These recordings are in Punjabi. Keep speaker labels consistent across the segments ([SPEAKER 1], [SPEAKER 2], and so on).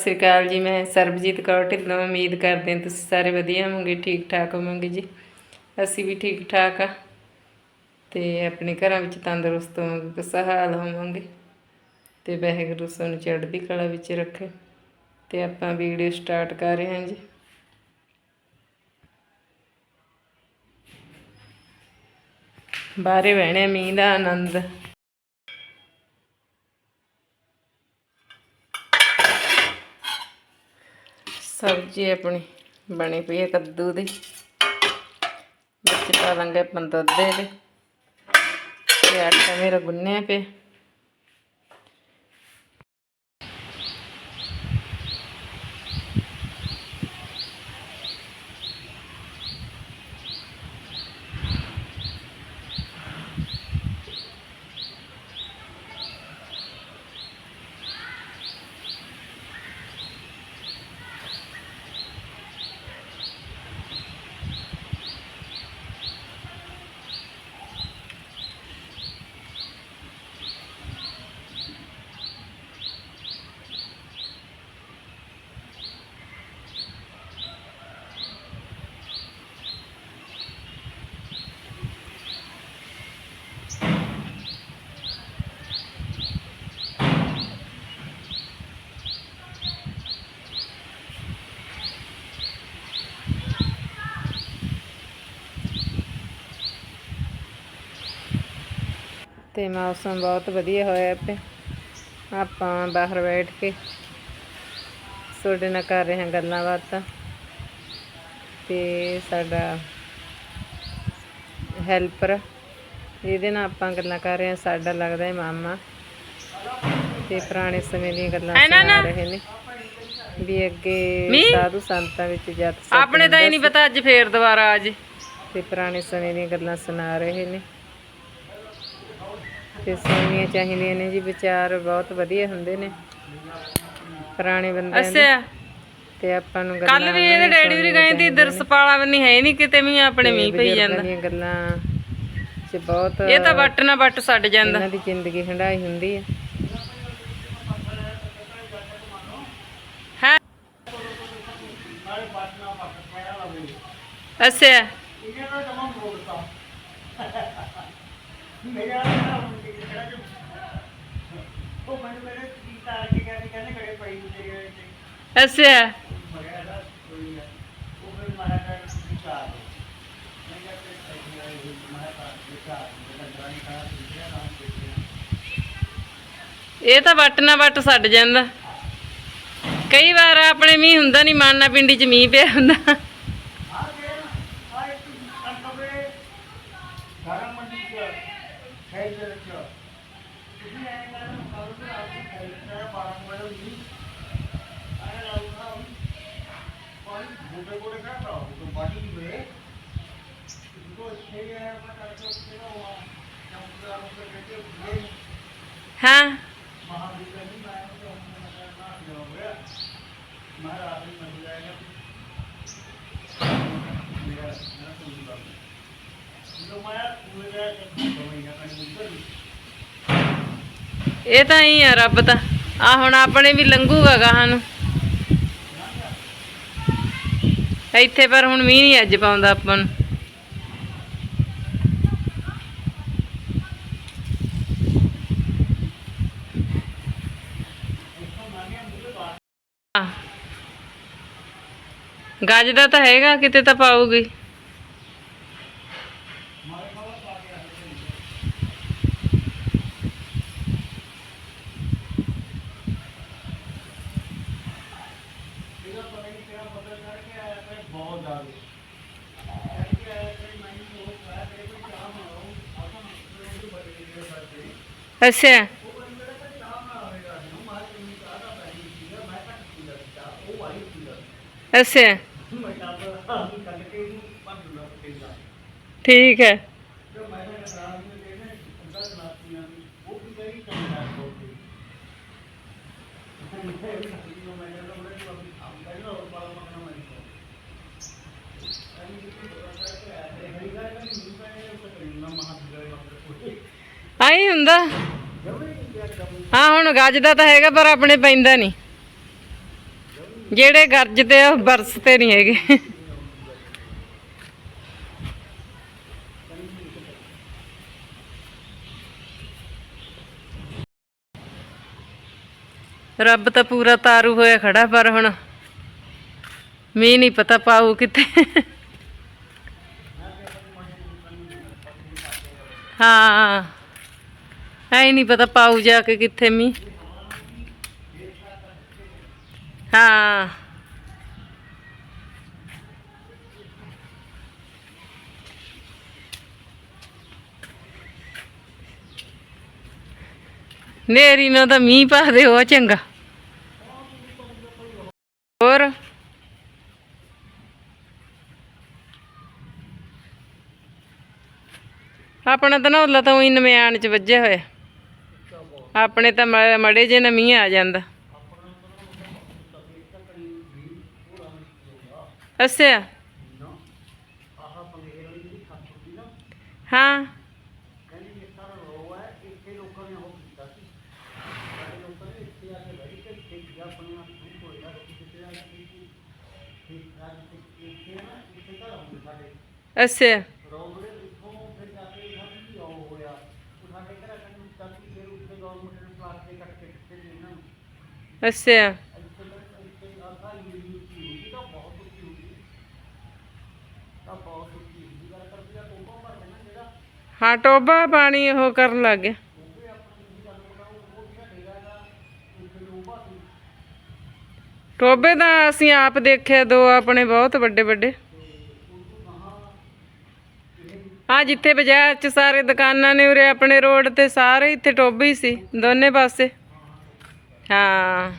[SPEAKER 1] ਸਤਿ ਸ਼੍ਰੀ ਅਕਾਲ ਜੀ, ਮੈਂ ਸਰਬਜੀਤ ਕੌਰ ਢਿੱਲੋਂ ਉਮੀਦ ਕਰਦੇ ਹਾਂ ਤੁਸੀਂ ਸਾਰੇ ਵਧੀਆ ਹੋਵੋਗੇ ਠੀਕ ਠਾਕ ਹੋਵੋਗੇ ਜੀ। ਅਸੀਂ ਵੀ ਠੀਕ ਠਾਕ ਆ, ਤੇ ਆਪਣੇ ਘਰਾਂ ਵਿੱਚ ਤੰਦਰੁਸਤ ਹੋਵਾਂਗੇ ਖੁਸ਼ਹਾਲ ਹੋਵਾਂਗੇ। ਤੇ ਵਾਹਿਗੁਰੂ ਸਾਨੂੰ ਚੜ੍ਹਦੀ ਕਲਾ ਵਿੱਚ ਰੱਖੇ, ਤੇ ਆਪਾਂ ਵੀਡੀਓ ਸਟਾਰਟ ਕਰ ਰਹੇ ਹਾਂ ਜੀ। ਬਾਹਰੇ ਬਹਿਣੇ ਮੀਂਹ ਦਾ ਆਨੰਦ। ਸਬਜ਼ੀ ਆਪਣੀ ਬਣੀ ਪਈ ਹੈ ਕੱਦੂ ਦੀ। ਵਿੱਚ ਪਾ ਲਾਂਗੇ ਆਪਾਂ ਦੁੱਧ ਦੇ ਤੇ ਆਟਾ ਮੇਰਾ ਗੁੰਨਿਆ ਪਿਆ। ਤੇ ਮੌਸਮ ਬਹੁਤ ਵਧੀਆ ਹੋਇਆ ਪਿਆ ਆਪਾਂ ਬਾਹਰ ਬੈਠ ਕੇ ਤੁਹਾਡੇ ਨਾਲ ਕਰ ਰਹੇ ਹਾਂ ਗੱਲਾਂ ਬਾਤਾਂ। ਤੇ ਸਾਡਾ ਹੈਲਪਰ ਇਹਦੇ ਨਾਲ ਆਪਾਂ ਗੱਲਾਂ ਕਰ ਰਹੇ ਹਾਂ ਸਾਡਾ ਲੱਗਦਾ ਹੈ ਮਾਮਾ। ਤੇ ਪੁਰਾਣੇ ਸਮੇਂ ਦੀਆਂ ਗੱਲਾਂ ਸੁਣਾ ਰਹੇ ਨੇ। ਵੀ ਅੱਗੇ ਸਾਧੂ ਸੰਤਾਂ ਵਿੱਚ ਜੱਟ ਆਪਣੇ ਤਾਂ ਹੀ ਨਹੀਂ ਪਤਾ ਅੱਜ ਫੇਰ ਦੁਬਾਰਾ ਅੱਜ ਤੇ ਪੁਰਾਣੇ ਸਮੇਂ ਦੀਆਂ ਗੱਲਾਂ ਸੁਣਾ ਰਹੇ ਨੇ। ਤੇ ਸੁਣਨੀਆਂ ਚਾਹੀਦੀਆਂ ਨੇ ਜੀ ਵਿਚਾਰ ਬਹੁਤ ਵਧੀਆ ਹੁੰਦੇ ਨੇ। ਪੁਰਾਣੇ ਬੰਦਿਆਂ ਦੇ। ਤੇ ਆਪਾਂ ਨੂੰ ਗੱਲਾਂ ਕੱਲ ਵੀ ਇਹਦੇ ਡੈਡੀ ਵੀ ਕਹਿੰਦੀ ਇਧਰ ਸਪਾਲਾ ਵੀ ਨਹੀਂ ਹੈ ਨਹੀਂ ਕਿਤੇ ਵੀ ਆਪਣੇ ਮੀਂਹ ਪਈ ਜਾਂਦਾ। ਦੀਆਂ ਗੱਲਾਂ ਚ ਬਹੁਤ ਇਹ ਤਾਂ ਵੱਟ ਨਾ ਵੱਟ ਛੱਡ ਜਾਂਦਾ। ਇਹਨਾਂ ਦੀ ਜ਼ਿੰਦਗੀ ਹੰਡਾਈ ਹੁੰਦੀ ਹੈ ਹੈ? ਅੱਛਾ। ਅੱਛਾ। ਇਹ ਤਾਂ ਵੱਟ ਨਾ ਵੱਟ ਛੱਡ ਜਾਂਦਾ। ਕਈ ਵਾਰ ਆਪਣੇ ਮੀਂਹ ਹੁੰਦਾ ਨਹੀਂ ਮਾਨਾ ਪਿੰਡੀ ਚ ਮੀਂਹ ਪਿਆ ਹੁੰਦਾ। ਹਾਂ। ਇਹ ਤਾਂ ਹੀ ਆ ਰੱਬ ਤਾਂ। ਆ ਹੁਣ ਆਪਣੇ ਵੀ ਲੰਘੂਗਾ ਗਾਹਾਂ ਨੂੰ। ਇੱਥੇ ਪਰ ਹੁਣ ਮੀਂਹ ਨਹੀਂ ਅੱਜ ਪਾਉਂਦਾ ਆਪਾਂ ਨੂੰ। ਗੱਜ ਤਾਂ ਹੈਗਾ ਕਿਤੇ ਤਾਂ ਪਾਉਗੀ ਅੱਛਾ। ਅੱਛਾ। ਠੀਕ ਹੈ। ਆਈ ਹੁੰਦਾ। ਹਾਂ, ਹੁਣ ਗੱਜਦਾ ਤਾਂ ਹੈਗਾ, ਪਰ ਆਪਣੇ ਪੈਂਦਾ ਨਹੀਂ।
[SPEAKER 2] ਜਿਹੜੇ ਗਰਜਦੇ ਆ ਬਰਸ ਤੇ ਨਹੀਂ ਹੈਗੇ। ਰੱਬ ਤਾਂ ਪੂਰਾ ਤਾਰੂ ਹੋਇਆ ਖੜਾ, ਪਰ ਹੁਣ ਮੀਂਹ ਨਹੀਂ ਪਤਾ ਪਾਉ ਕਿੱਥੇ। ਹਾਂ, ਐ ਨਹੀਂ ਪਤਾ ਪਾਉ ਜਾ ਕੇ ਕਿੱਥੇ ਮੀਂਹ। ਹਾਂ। ਨੇਰੀ ਨਾ ਤਾਂ ਮੀਂਹ ਪਾ ਦੇ ਉਹ ਚੰਗਾ ਹੋਰ ਆਪਣਾ ਤਾਂ ਨਾ ਤਾਂ ਉਹੀ ਨਮਿਆਣ ਚ ਵੱਜਿਆ ਹੋਇਆ ਆਪਣੇ ਤਾਂ ਮੜੇ ਜੇ ਨਾ ਮੀਂਹ ਆ ਜਾਂਦਾ। ਅੱਛਾ। ਹਾਂ। ਅੱਛਾ। ਅੱਛਾ ਹਾਂ ਟੋਬਾ ਪਾਣੀ ਉਹ ਕਰਨ ਲੱਗ ਗਿਆ। ਟੋਬੇ ਤਾਂ ਅਸੀਂ ਆਪ ਦੇਖਿਆ ਦੋ ਆਪਣੇ ਬਹੁਤ ਵੱਡੇ ਵੱਡੇ। ਆ ਜਿੱਥੇ ਬਾਜ਼ਾਰ ਚ ਸਾਰੇ ਦੁਕਾਨਾਂ ਨੇ ਉਰੇ ਆਪਣੇ ਰੋਡ ਤੇ ਸਾਰੇ ਇੱਥੇ ਟੋਬੇ ਹੀ ਸੀ, ਦੋਨੇ ਪਾਸੇ। ਹਾਂ।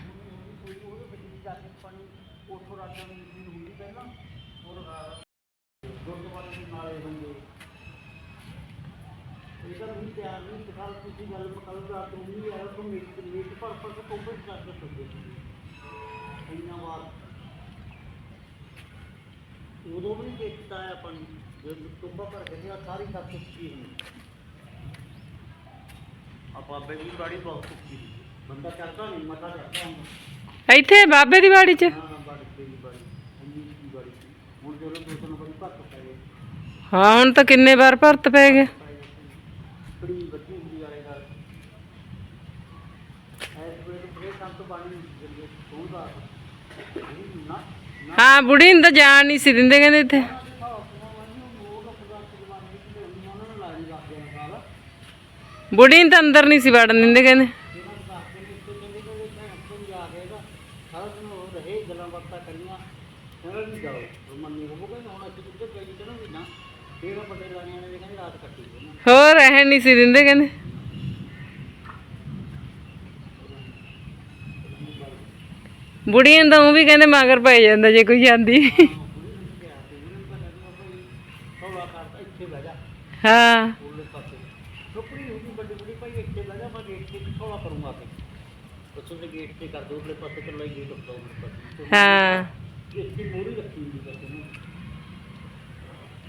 [SPEAKER 1] ਉਦੋਂ ਵੀ ਦੇਖਦਾ ਆਪਾਂ ਨੂੰ ਜਦੋਂ ਭਰ ਕੇ ਆ ਸਾਰੀ ਸਭ ਸੁੱਕੀ ਹੁੰਦੀ ਆ ਬਾਬੇ ਦੀ ਬਾੜੀ ਬਹੁਤ ਸੁੱਕੀ ਸੀ। ਬੰਦਾ ਚੜਦਾ ਨਹੀਂ ਮਤਾ ਚੜਦਾ ਹੁੰਦਾ
[SPEAKER 2] ਇੱਥੇ ਬਾਬੇ ਦੀ ਵਾੜੀ ਚ?
[SPEAKER 1] ਹਾਂ ਬਾੜੀ ਦੀ ਬਾੜੀ ਇੰਨੀ ਦੀ ਬਾੜੀ ਹੁਣ ਜਦੋਂ ਦੋ ਤਿੰਨ ਵਾਰੀ ਭੱਤ ਪੈ
[SPEAKER 2] ਹਾਂ ਹੁਣ ਤਾਂ ਕਿੰਨੇ ਵਾਰ ਭਰਤ ਪੈ ਗਏ।
[SPEAKER 1] ਬੜੀ ਵੱਡੀ ਹੁੰਦੀ ਵਾਲੇ ਨਾਲ ਐਸ ਵੇਲੇ ਬੜੇ ਸੰਤ ਬਾਣੀ ਜਿਹੜੇ ਸੋਹਦਾ ਨਾ
[SPEAKER 2] ਹਾਂ, ਬੁੜੀ ਨੂੰ ਤਾਂ ਜਾਣ ਨਹੀਂ ਸੀ ਦਿੰਦੇ ਕਹਿੰਦੇ ਇੱਥੇ। ਬੁੜੀ ਨੂੰ ਤਾਂ ਅੰਦਰ ਨਹੀਂ ਸੀ ਵੜਨ ਦਿੰਦੇ ਕਹਿੰਦੇ
[SPEAKER 1] ਸਾਰਾ ਦਿਨ ਉਹ ਰਹੇ ਗੱਲਾਂ ਬਾਤਾਂ ਕਰੀਆਂ ਕਹਿੰਦਾ ਵੀ ਜਾਓ ਮੰਨੀ ਹੋ ਗਏ ਹੁਣ ਅਸੀਂ ਕਿੱਥੇ ਪਈ ਚਲੋ ਵੀ ਨਾ ਫੇਰ ਉਹ ਵੱਡੇ ਲਾਣਿਆਂ ਨੇ ਕਹਿੰਦੇ ਰਾਤ ਕੱਟੀ ਉਹਨਾਂ
[SPEAKER 2] ਹੋਰ ਰਹਿਣ ਨਹੀਂ ਸੀ ਦਿੰਦੇ ਕਹਿੰਦੇ। ਬੁੜੀਆਂ ਤਾਂ ਉਹ ਵੀ ਕਹਿੰਦੇ ਮਗਰ ਪੈ ਜਾਂਦਾ ਜੇ ਕੋਈ ਜਾਂਦੀ। ਹਾਂ।
[SPEAKER 1] ਹੋ। ਮੋਰੀ ਰੱਖੀ ਹੁੰਦੀ ਬਸ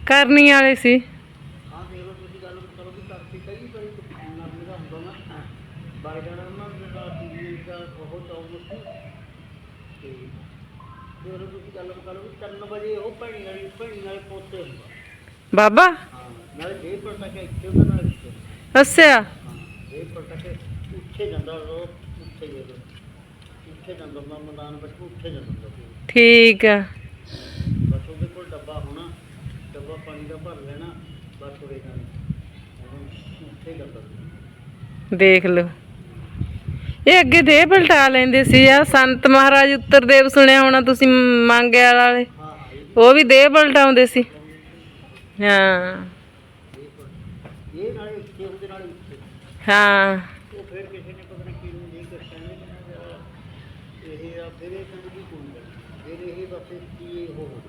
[SPEAKER 2] ਕਰਨੀ ਵਾਲੇ ਸੀ।
[SPEAKER 1] ਹਾਂ ਦੇਖ ਲਓ ਤੁਸੀਂ ਗੱਲ ਕਰੋ ਵੀ ਕਰਤੀ ਕਈ ਵਾਰੀ ਨਰਮੇ ਦਾ ਹੁੰਦਾ ਨਾ ਬਾਈ ਜਾਣਾ ਉਹਨਾਂ ਦਾ ਟੀਵੀ ਦਾ ਬਹੁਤ ਆਉਂਦਾ ਸੀ ਤੇ ਜਦੋਂ ਤੁਸੀਂ ਗੱਲ ਕਰੋ ਵੀ 3 ਵਜੇ ਉਹ ਭੈਣੀ ਵਾਲੀ ਭੈਣੀ ਵਾਲੇ ਪੋਤੇ ਹੁੰਦਾ।
[SPEAKER 2] ਬਾਬਾ?
[SPEAKER 1] ਹਾਂ ਨਾਲੇ ਜੇ ਪਰ ਤੱਕ ਇੱਥੇ ਉਹਦਾ ਨਾਲ ਇੱਥੇ
[SPEAKER 2] ਅੱਛਾ।
[SPEAKER 1] ਹਾਂ ਜੇ ਪਰ ਤੱਕ ਉੱਥੇ ਜਾਂਦਾ ਉਹ ਉੱਥੇ ਜਦੋਂ ਉੱਥੇ ਜਾਂਦਾ ਮੈਦਾਨ ਵਿੱਚ ਉੱਥੇ ਜਾਂਦਾ।
[SPEAKER 2] ਠੀਕ ਆ।
[SPEAKER 1] ਬਸ ਉਹਦੇ ਕੋਲ ਡੱਬਾ ਹੋਣਾ ਡੱਬਾ ਪਾਣੀ ਦਾ ਭਰ ਲੈਣਾ ਬਸ ਉਰੇ ਜਾਣਾ ਉਹ ਉੱਥੇ ਸੀ
[SPEAKER 2] ਦੇਖ ਲਓ। ਇਹ ਅੱਗੇ ਦੇ ਪਲਟਾ ਲੈਂਦੇ ਸੀ ਆ ਸੰਤ ਮਹਾਰਾਜ ਉੱਤਰਦੇਵ ਸੁਣਿਆ ਹੋਣਾ ਤੁਸੀਂ ਮੰਗਿਆ ਵਾਲੇ? ਉਹ ਵੀ ਦੇ ਪਲਟਾਉਂਦੇ ਸੀ। ਹਾਂ।
[SPEAKER 1] ਇਹ ਨਾਲੇ ਉੱਥੇ ਉਹਦੇ ਨਾਲ
[SPEAKER 2] ਹਾਂ
[SPEAKER 1] ਉਹ ਫਿਰ ਕਿਸੇ ਨੇ ਪਤਾ ਨਹੀਂ ਕੀ ਨੂੰ ਨਹੀਂ ਕੁਛ ਕਹਿੰਦੇ ਕਿ ਨਾ ਇਹ ਆ ਫਿਰ ਇਹ ਕਹਿੰਦੇ ਵੀ ਕੋਈ ਗੱਲ ਫਿਰ ਇਹ ਬਸ ਕੀ ਉਹ ਹੋ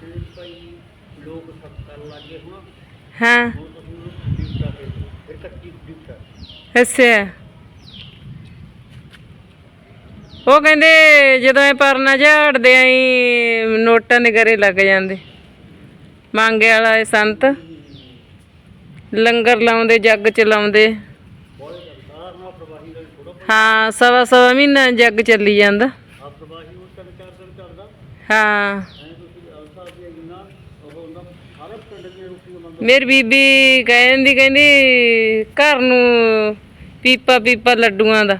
[SPEAKER 1] ਜਿਹੜੇ ਭਾਈ ਲੋਕ ਸਭ ਕਰਨ ਲੱਗੇ ਹੁਣ
[SPEAKER 2] ਹਾਂ। ਅੱਛਾ। ਉਹ ਕਹਿੰਦੇ ਜਦੋਂ ਇਹ ਪਰਨਾ ਝਾੜਦੇ ਆਂ ਨੋਟਾਂ ਦੇ ਗਰੇ ਲੱਗ ਜਾਂਦੇ। ਮੰਗੇ ਵਾਲਾ ਇਹ ਸੰਤ। ਲੰਗਰ ਲਾਉਂਦੇ ਜੱਗ ਚ ਲਾਉਂਦੇ।
[SPEAKER 1] ਬਹੁਤ ਜ਼ਿਆਦਾ ਸਾਰਾ ਪ੍ਰਵਾਹੀ ਦਾ ਥੋੜਾ
[SPEAKER 2] ਹਾਂ ਸਵਾ ਸਵਾ ਮਹੀਨਾ ਜੱਗ ਚੱਲੀ ਜਾਂਦਾ। ਹਾਂ
[SPEAKER 1] ਐ ਤੁਸੀਂ ਅਲਸਾ ਦੀ ਜਿੰਨਾ ਉਹ ਹੁੰਦਾ ਸਾਰੇ ਪਿੰਡ ਦੀ ਰੋਟੀ ਉਹਨਾਂ
[SPEAKER 2] ਮੇਰੀ ਬੀਬੀ ਕਹਿੰਦੀ ਕਹਿੰਦੀ ਘਰ ਨੂੰ ਪੀਪਾ ਪੀਪਾ ਲੱਡੂਆਂ ਦਾ।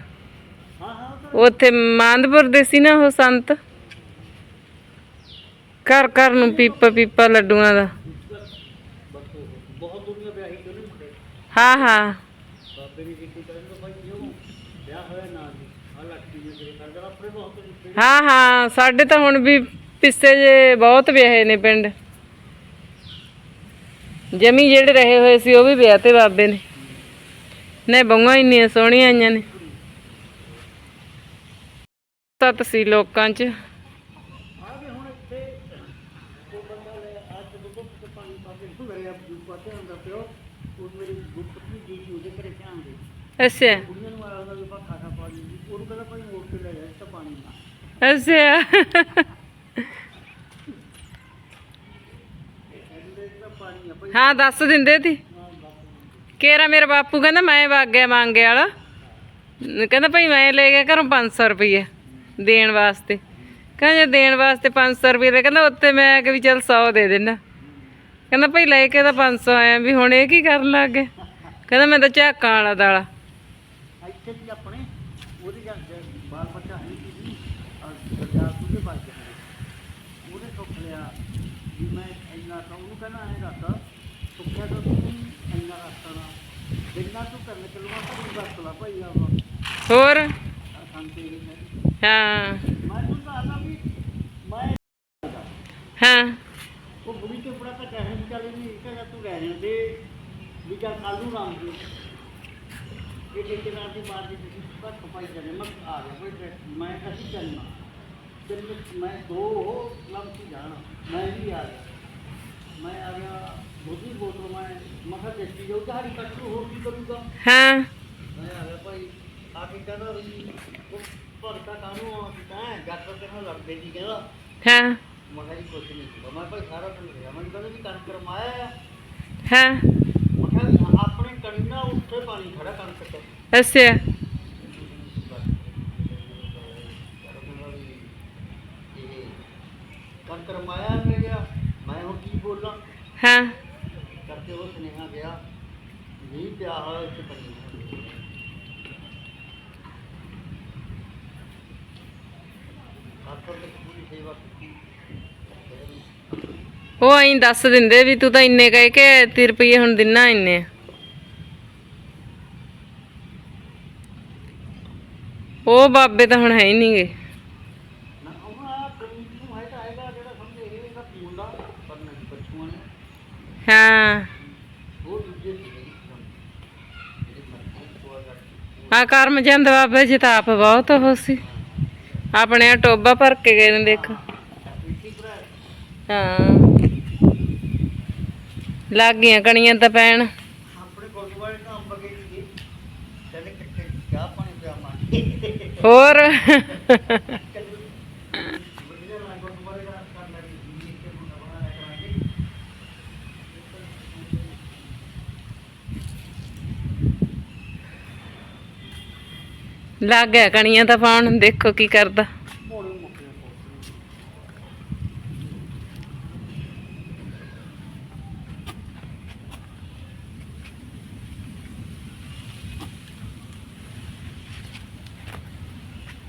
[SPEAKER 2] ਉੱਥੇ ਮਾਂਦਪੁਰ ਦੇ ਸੀ ਨਾ ਉਹ ਸੰਤ। ਘਰ ਘਰ ਨੂੰ ਪੀਪਾ ਪੀਪਾ ਲੱਡੂਆਂ ਦਾ। ਹਾਂ ਹਾਂ। ਹਾਂ ਹਾਂ। ਸਾਡੇ ਤਾਂ ਹੁਣ ਵੀ ਪਿੱਛੇ ਜੇ ਬਹੁਤ ਵਿਆਹੇ ਨੇ ਪਿੰਡ। ਜਮੀ ਜਿਹੜੇ ਰਹੇ ਹੋਏ ਸੀ, ਉਹ ਵੀ ਵਿਆਹ ਤੇ ਬਾਬੇ ਨੇ। ਨੇ ਬੰਗਾਂ ਇੰਨੀਆਂ ਸੋਹਣੀਆਂ ਆਈਆਂ ਨੇ। ਸਤ ਸੀ ਲੋਕਾਂ 'ਚ।
[SPEAKER 1] ਆ
[SPEAKER 2] ਅੱਛਾ
[SPEAKER 1] ਨੂੰ ਆਇਆ ਹੁੰਦਾ ਵੀ ਪਾ ਖਾਣਾ ਪਾਣੀ ਦੀ ਉਹਨੂੰ ਕਹਿੰਦਾ ਭਾਈ ਮੋੜ ਕੇ ਲੈ ਜਾ ਇਸ ਤਾਂ ਪਾਣੀ ਨਾ
[SPEAKER 2] ਅੱਛਾ
[SPEAKER 1] ਇਹਦੇ ਤਾਂ ਪਾਣੀ ਆ ਭਾਈ
[SPEAKER 2] ਹਾਂ, ਦੱਸ ਦਿੰਦੇ ਤੀ। ਕੇਰਾ ਮੇਰਾ ਬਾਪੂ ਕਹਿੰਦਾ, ਮੈਂ ਵਗ ਗਿਆ ਮੰਗੇ ਵਾਲਾ। ਕਹਿੰਦਾ ਭਾਈ ਮੈਂ ਲੈ ਗਿਆ ਘਰੋਂ 500 ਰੁਪਏ ਦੇਣ ਵਾਸਤੇ। ਕਹਿੰਦਾ ਜੇ ਦੇਣ ਵਾਸਤੇ 500 ਰੁਪਏ ਦੇ, ਕਹਿੰਦਾ ਉੱਤੇ ਮੈਂ ਕਿ ਵੀ ਚੱਲ 100 ਦੇ ਦੇਣਾ ਕਹਿੰਦਾ ਭਾਈ ਲੈ ਕੇ ਤਾਂ 500 ਆਇਆ ਵੀ ਹੁਣ ਇਹ ਕੀ ਕਰਨ ਲੱਗ ਗਏ। ਕਹਿੰਦਾ ਮੈਂ ਤਾਂ ਝਾਕਾਂ ਵਾਲਾ ਦਾਲਾ।
[SPEAKER 1] ਇੱਥੇ ਵੀ ਆਪਣੇ, ਉਹਦੇ ਜਾਂ ਬਾਲ ਬੱਚਾ ਹੈ ਸੀ ਪੰਜਾਬ ਤੋਂ ਬਾਅਦ ਉਹਨੇ ਸੁੱਖ ਲਿਆ ਵੀ ਮੈਂ ਇੰਨਾ ਤਾਂ ਉਹਨੂੰ ਕਹਿੰਦਾ ਐਂ ਦੱਸ ਸੁੱਖਿਆ ਤਾਂ ਤੂੰ ਇੰਨਾ ਰਸਤਾ ਨਾ ਜਿੰਨਾ ਤੂੰ ਕਰਨ ਚੱਲਵਾ ਤੂੰ ਦੱਸ ਲਾ ਭਾਈ ਆ
[SPEAKER 2] ਹੋਰ?
[SPEAKER 1] ਸੰਤੇ ਨੇ
[SPEAKER 2] ਹਾਂ।
[SPEAKER 1] ਮੈਂ ਤੂੰ ਦੱਸਦਾ ਵੀ ਮੈਂ
[SPEAKER 2] ਹਾਂ।
[SPEAKER 1] ਉਹ ਬੁੜੀ ਤੇ ਬੜਾ ਤਾਂ ਕਹਿਣ ਦੀ ਚੱਲ ਨਹੀਂ ਕਹਿੰਦਾ ਤੂੰ ਰਹਿਣ ਦੇ ਵੀ ਚੱਲ ਕੱਲ ਨੂੰ ਰਾਮ ਜੀ ਇਹ ਠੇਕੇ ਨਾਲ ਦੀ ਬਾਤ ਦੀ ਤੁਸੀਂ ਪਰ ਕਪਾਈ ਕਰੇ ਮੈਂ ਆ ਗਿਆ ਕੋਈ ਡਰ- ਮੈਂ ਅਸੀਂ ਚੱਲਣਾ। ਤੇ ਮੈਂ- ਮੈਂ ਦੋ ਲੰਮੀ ਮਖਾ ਦੇਖੀ ਜੋ ਗਾੜੀ ਕੱਟ ਨੂੰ ਹੋਰ ਕੀ ਕਰੂਗਾ
[SPEAKER 2] ਹਾਂ
[SPEAKER 1] ਮੈਂ ਆ ਗਿਆ ਭਾਈ ਆ ਕੇ ਕਹਿੰਦਾ ਵੀ ਉਹ ਭਰਤਾ ਕਾਨੂੰ ਆ ਤਾਂ ਜੱਟ ਤੇ ਨਾਲ ਲੜਦੇ ਜੀ ਕਹਿੰਦਾ
[SPEAKER 2] ਹਾਂ
[SPEAKER 1] ਮੈਂ ਕਿਹਾ ਜੀ ਕੁਛ ਨਹੀਂ ਸੀਗਾ ਮੈਂ ਭਾਈ ਸਾਰਾ ਦਿਨ ਰਿਹਾ ਮੈਂ ਕਹਿੰਦਾ ਵੀ ਕਣਕ ਰਮਾਇਆ ਆ
[SPEAKER 2] ਹਾਂ
[SPEAKER 1] ਮੈਂ ਕਿਹਾ ਵੀ ਆਪਣੇ ਕੰਨਾ ਉੱਤੇ ਪਾਣੀ ਖੜਾ ਕਣਕ ਤੇ
[SPEAKER 2] ਅੱਛਾ
[SPEAKER 1] ਕਣਕ ਰਮਾਇਆ ਮਿਲ ਗਿਆ ਮੈਂ ਹੁਣ ਕੀ ਬੋਲਾਂ
[SPEAKER 2] ਹਾਂ
[SPEAKER 1] ਕਰਕੇ ਉਹ ਸੁਨੇਹਾ ਗਿਆ ਵੀ ਤੇ ਪੂਰੀ ਸੇਵਾ ਕੀਤੀ।
[SPEAKER 2] ਉਹ ਐਂ ਦੱਸ ਦਿੰਦੇ ਵੀ ਤੂੰ ਤਾਂ ਇੰਨੇ ਕਹਿ ਕੇ 30 ਰੁਪਏ ਹੁਣ ਦਿਨਾ ਇੰਨੇ। ਉਹ ਬਾਬੇ ਤਾਂ ਹੁਣ ਹੈ ਹੀ ਨਹੀਂਗੇ।
[SPEAKER 1] ਨਾ ਉਹ ਆ ਕਮੀ ਨੂੰ ਹੈ ਤਾਂ ਹੈਗਾ ਜਿਹੜਾ ਸਮਝੇ ਇਹ ਇਹਦਾ ਫੋਨ ਦਾ ਪਰ ਨਹੀਂ ਪਛੂਆਂ ਨੇ।
[SPEAKER 2] ਹਾਂ
[SPEAKER 1] ਉਹ ਦੂਜੇ ਦੀ ਨਹੀਂ ਜਿਹੜੀ ਮਰਜ਼ੀ ਤੋਂ ਅਗਰ
[SPEAKER 2] ਆ ਕਰਮ ਚੰਦ ਬਾਬੇ ਜੀ ਤਾਂ ਆਪ ਬਹੁਤ ਉਹ ਸੀ। ਆਪਣੇ ਆ ਟੋਬਾ ਭਰ ਕੇ ਗਏ ਨੇ ਦੇਖ। ਹਾਂ। ਲੱਗ ਗਈਆਂ ਕਣੀਆਂ ਤਾਂ ਪੈਣ।
[SPEAKER 1] ਆਪਣੇ ਗੁਰਦੁਆਰੇ ਤੋਂ ਅੰਬ ਗਏ ਸੀਗੇ ਕਹਿੰਦੇ ਕਿੱਥੇ ਚਾਹ ਪਾਣੀ ਪਿਆ ਮਾਂ
[SPEAKER 2] ਹੋਰ
[SPEAKER 1] ਵਧੀਆ ਮੈਂ ਗੁਰਦੁਆਰੇ ਦਾ ਕਰ ਲੱਗੀ ਜੀ ਇੱਥੇ ਮੁੰਡਾ ਬਣਾ ਕਰਾਂਗੇ
[SPEAKER 2] ਲੱਗ ਗਿਆ ਕਣੀਆਂ ਤਾਂ ਪਾਉਣ, ਦੇਖੋ ਕੀ ਕਰਦਾ।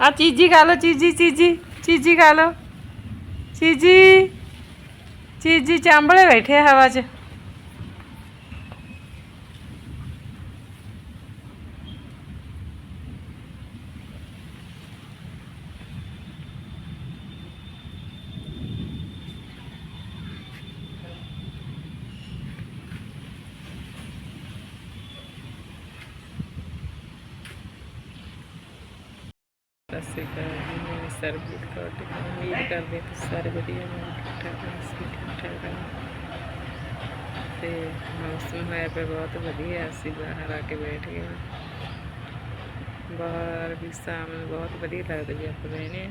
[SPEAKER 2] ਆ ਚੀਜੀ ਖਾ ਲੋ ਚੀਜੀ ਚੀਜੀ ਚੀਜੀ ਖਾ ਲੋ ਚੀਜੀ ਚੀਜੀ, ਚਾਂਬਲੇ ਬੈਠੇ ਹਵਾ 'ਚ। ਸਤਿ ਸ਼੍ਰੀ ਅਕਾਲ ਜੀ, ਮੈਂ ਸਰਬਜੀਤ ਕੌਰ ਟਿਕਾ ਉਮੀਦ ਕਰਦੇ ਤੁਸੀਂ ਸਾਰੇ ਵਧੀਆ ਹੋ ਠੀਕ ਠਾਕ ਹੋ ਅਸੀਂ ਠੀਕ ਠਾਕ ਹਾਂ ਤੇ ਮੌਸਮ ਹੋਇਆ ਪਿਆ ਬਹੁਤ ਵਧੀਆ, ਅਸੀਂ ਬਾਹਰ ਆ ਕੇ ਬੈਠ ਗਏ ਬਾਹਰ ਵੀ ਸ਼ਾਮ ਨੂੰ ਬਹੁਤ ਵਧੀਆ ਲੱਗਦਾ ਜੀ ਆਪਾਂ ਬਹਿਨੇ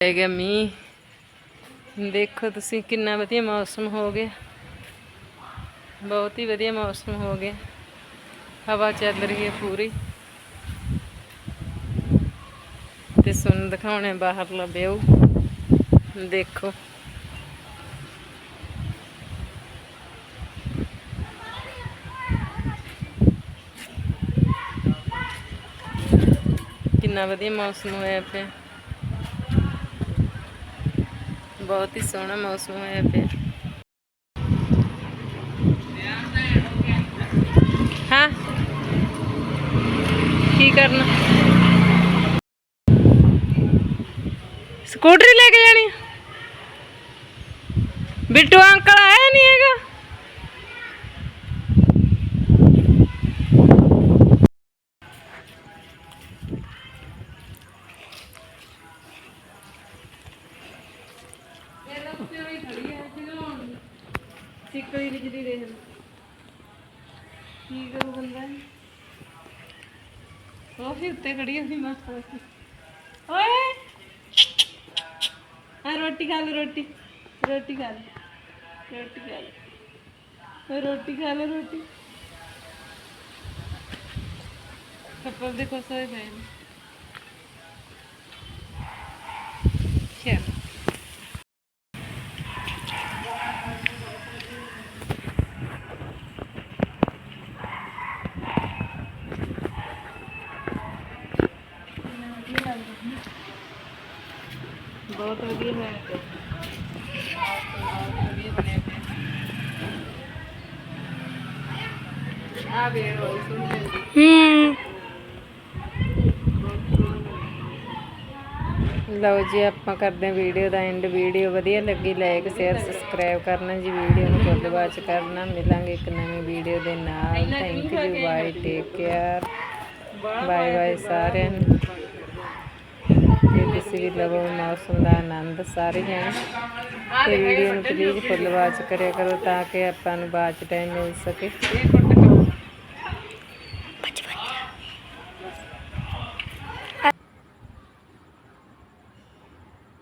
[SPEAKER 2] ਪੈ ਗਿਆ ਮੀਂਹ। ਦੇਖੋ ਤੁਸੀਂ ਕਿੰਨਾ ਵਧੀਆ ਮੌਸਮ ਹੋ ਗਿਆ। ਬਹੁਤ ਹੀ ਵਧੀਆ ਮੌਸਮ ਹੋ ਗਿਆ। ਹਵਾ ਚੱਲ ਰਹੀ ਹੈ ਪੂਰੀ। ਤੇ ਸੁਣ ਦਿਖਾਉਣੇ ਬਾਹਰਲਾ ਵਿਊ। ਦੇਖੋ। ਕਿੰਨਾ ਵਧੀਆ ਮੌਸਮ ਹੋਇਆ ਪਿਆ। ਬਹੁਤ ਹੀ ਸੋਹਣਾ ਮੌਸਮ ਹੋਇਆ ਪਿਆ ਹਾਂ ਕੀ ਕਰਨਾ ਸਕੂਟਰੀ ਲੈ ਕੇ ਜਾਣੀ ਆ? ਬਿੱਟੂ ਅੰਕਲ ਆਇਆ ਉੱਤੇ ਖੜੀ ਹੁੰਦੀ ਮਸਤ ਓਏ ਆ ਰੋਟੀ ਖਾ ਲੈ ਰੋਟੀ ਰੋਟੀ ਖਾ ਲੈ ਰੋਟੀ ਖਾ ਲੈ ਓਏ ਰੋਟੀ ਖਾ ਲੈ ਰੋਟੀ ਕੱਪੜ ਦੇ ਕੋਸੇ ਪਏ ਨੇ ਚਲ ਬਹੁਤ ਵਧੀਆ ਹੈ ਤੇ ਆ ਵੀ ਹੋਈ ਸੁਣ
[SPEAKER 3] ਹੂੰ
[SPEAKER 2] ਲਓ ਜੀ, ਆਪਾਂ ਕਰਦੇ ਹਾਂ ਵੀਡੀਓ ਦਾ ਐਂਡ ਵੀਡੀਓ ਵਧੀਆ ਲੱਗੀ ਲਾਈਕ ਸ਼ੇਅਰ ਸਬਸਕ੍ਰਾਈਬ ਕਰਨਾ ਜੀ ਵੀਡੀਓ ਨੂੰ ਫੁੱਲ ਵਾਚ ਕਰਨਾ। ਮਿਲਾਂਗੇ ਇੱਕ ਨਵੀਂ ਵੀਡੀਓ ਦੇ ਨਾਲ। Thank you bye take care bye bye ਸਾਰਿਆਂ ਨੂੰ। ਤੁਸੀਂ ਵੀ ਲਵੋ ਮੌਸਮ ਦਾ ਆਨੰਦ ਸਾਰੇ ਜਣੇ ਤੇ ਵੀਡੀਓ ਨੂੰ ਪਲੀਜ਼ ਫੁੱਲ ਵਾਚ ਕਰਿਆ ਕਰੋ ਤਾਂ ਕਿ ਆਪਾਂ ਨੂੰ ਬਾਅਦ ਟਾਈਮ ਮਿਲ ਸਕੇ।